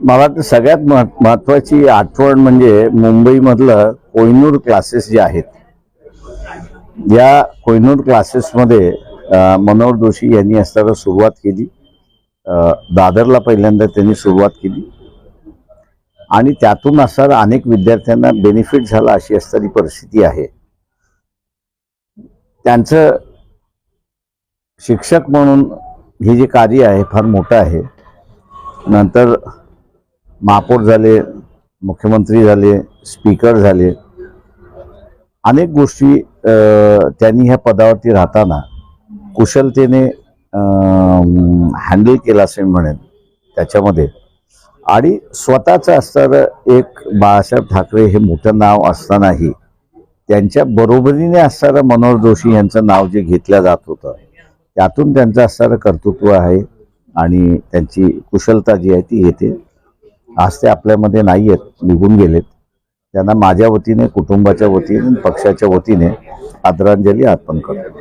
मला तर सगळ्यात महत्वाची आठवण म्हणजे मुंबईमधलं कोहिनूर क्लासेस जे आहेत या कोहिनूर क्लासेसमध्ये मनोहर जोशी यांनी असताना सुरुवात केली. दादरला पहिल्यांदा त्यांनी सुरुवात केली. आणि त्यातून असणारा अनेक विद्यार्थ्यांना बेनिफिट झाला अशी असणारी परिस्थिती आहे. त्यांचं शिक्षक म्हणून हे जे कार्य आहे फार मोठं आहे. नंतर महापौर झाले मुख्यमंत्री झाले स्पीकर झाले. अनेक गोष्टी त्यांनी ह्या पदावरती राहताना कुशलतेने हँडल केलं असे मी म्हणेन त्याच्यामध्ये. आणि स्वतःचं असणारं एक बाळासाहेब ठाकरे हे मोठं नाव असतानाही त्यांच्या बरोबरीने असणारं मनोहर जोशी यांचं नाव जे घेतलं जात होतं त्यातून त्यांचं असणारं कर्तृत्व आहे आणि त्यांची कुशलता जी आहे ती येते. आज ते आपल्यामध्ये नाही आहेत निघून गेलेत. त्यांना माझ्या वतीने कुटुंबाच्या वतीने पक्षाच्या वतीने आदरांजली अर्पण करतो.